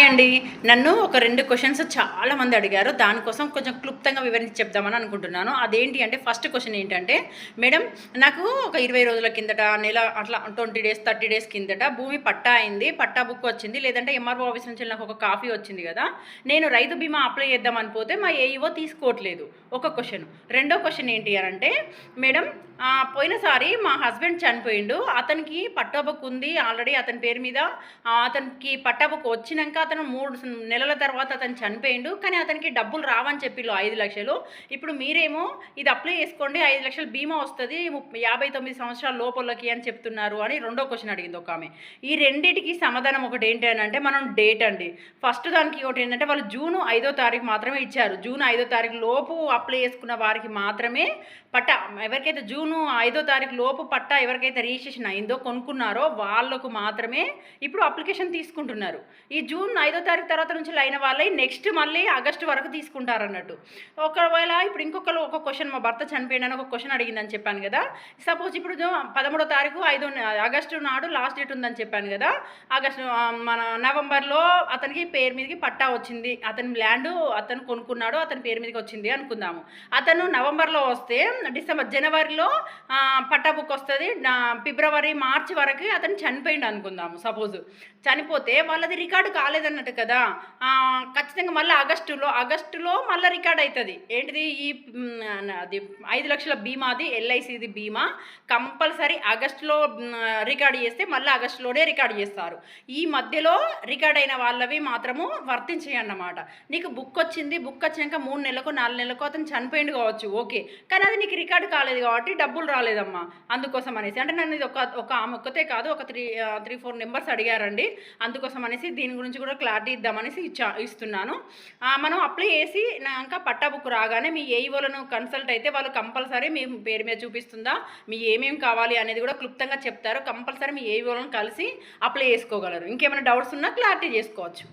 Hi అండి. నన్ను ఒక రెండు క్వశ్చన్స్ చాలా మంది అడిగారు. దానికోసం కొంచెం క్లుప్తంగా వివరించి చెప్దామని అనుకుంటున్నాను. అదేంటి అంటే ఫస్ట్ క్వశ్చన్ ఏంటంటే మేడం నాకు ఒక ఇరవై రోజుల కిందట నెల అట్లా ట్వంటీ డేస్ థర్టీ డేస్ కిందట భూమి పట్టా అయింది. పట్టా బుక్ వచ్చింది. లేదంటే ఎంఆర్ఓ ఆఫీస్ నుంచి నాకు ఒక కాఫీ వచ్చింది కదా. నేను రైతు బీమా అప్లై చేద్దామని పోతే మా ఏఈఓ తీసుకోవట్లేదు. ఒక క్వశ్చన్ రెండో క్వశ్చన్ ఏంటి అని అంటే మేడం పోయినసారి మా హస్బెండ్ చనిపోయిండు. అతనికి పట్టాబుక్ ఉంది. ఆల్రెడీ అతని పేరు మీద అతనికి పట్టాబుక్ వచ్చినాక అతను మూడు నెలల తర్వాత అతను చనిపోయిండు కానీ అతనికి డబ్బులు రావని చెప్పిళ్ళు ఐదు లక్షలు. ఇప్పుడు మీరేమో ఇది అప్లై చేసుకోండి ఐదు లక్షలు బీమా వస్తుంది యాభై తొమ్మిది సంవత్సరాల లోపలకి అని చెప్తున్నారు అని రెండో క్వశ్చన్ అడిగింది ఒక ఆమె. ఈ రెండింటికి సమాధానం ఒకటి ఏంటి అని అంటే మనం డేట్ అండి. ఫస్ట్ దానికి ఒకటి ఏంటంటే వాళ్ళు జూన్ ఐదో తారీఖు మాత్రమే ఇచ్చారు. జూన్ ఐదో తారీఖు లోపు అప్లై చేసుకున్న వారికి మాత్రమే పట్టా ఎవరికైతే జూను ఐదో తారీఖు లోపు పట్టా ఎవరికైతే రిజిస్ట్రేషన్ అయిందో కొనుక్కున్నారో వాళ్ళకు మాత్రమే ఇప్పుడు అప్లికేషన్ తీసుకుంటున్నారు. ఈ జూన్ ఐదో తారీఖు తర్వాత నుంచి అయిన వాళ్ళే నెక్స్ట్ మళ్ళీ ఆగస్టు వరకు తీసుకుంటారు అన్నట్టు ఒకవేళ ఇప్పుడు ఇంకొకరు ఒక క్వశ్చన్ మా భర్త చనిపోయిన ఒక క్వశ్చన్ అడిగిందని చెప్పాను కదా సపోజ్ ఇప్పుడు పదమూడో తారీఖు ఐదో ఆగస్టు నాడు లాస్ట్ డేట్ ఉందని చెప్పాను కదా ఆగస్టు మన నవంబర్లో అతనికి పేరు మీదకి పట్టా వచ్చింది. అతని ల్యాండ్ అతను కొనుక్కున్నాడు అతని పేరు మీదకి వచ్చింది అనుకుందాము. అతను నవంబర్లో వస్తే డిసెంబర్ జనవరిలో పట్టా బుక్ వస్తుంది. ఫిబ్రవరి మార్చి వరకు అతను చనిపోయిండు అనుకుందాము సపోజ్. చనిపోతే వాళ్ళది రికార్డు కాలేదు అన్నట్టు కదా? ఖచ్చితంగా మళ్ళీ ఆగస్టులో ఆగస్టులో మళ్ళీ రికార్డ్ అవుతుంది ఏంటిది? ఈ అది ఐదు లక్షల బీమాది ఎల్ఐసిది బీమా కంపల్సరీ ఆగస్టులో రికార్డ్ చేస్తే మళ్ళీ ఆగస్టులోనే రికార్డ్ చేస్తారు. ఈ మధ్యలో రికార్డ్ అయిన వాళ్ళవి మాత్రము వర్తించేయన్నమాట. నీకు బుక్ వచ్చింది బుక్ వచ్చినాక మూడు నెలలకు నాలుగు నెలలకు అతను చనిపోయింది కావచ్చు ఓకే. కానీ అది నీకు రికార్డు కాలేదు కాబట్టి డబ్బులు రాలేదమ్మా. అందుకోసం అనేసి. అంటే నన్ను ఇది ఒక ఒక ఆమె ఒక్కతే కాదు ఒక త్రీ త్రీ ఫోర్ నెంబర్స్ అడిగారండి. అందుకోసం అనేసి దీని గురించి కూడా క్లారిటీ ఇద్దామనేసి ఇచ్చా ఇస్తున్నాను. మనం అప్లై చేసి ఇంకా పట్టా బుక్ రాగానే మీ ఏఈఓలను కన్సల్ట్ అయితే వాళ్ళు కంపల్సరీ మీ పేరు మీద చూపిస్తుందా మీ ఏమేమి కావాలి అనేది కూడా క్లుప్తంగా చెప్తారు. కంపల్సరీ మీ ఏఈఓలను కలిసి అప్లై చేసుకోగలరు. ఇంకేమైనా డౌట్స్ ఉన్నా క్లారిటీ చేసుకోవచ్చు.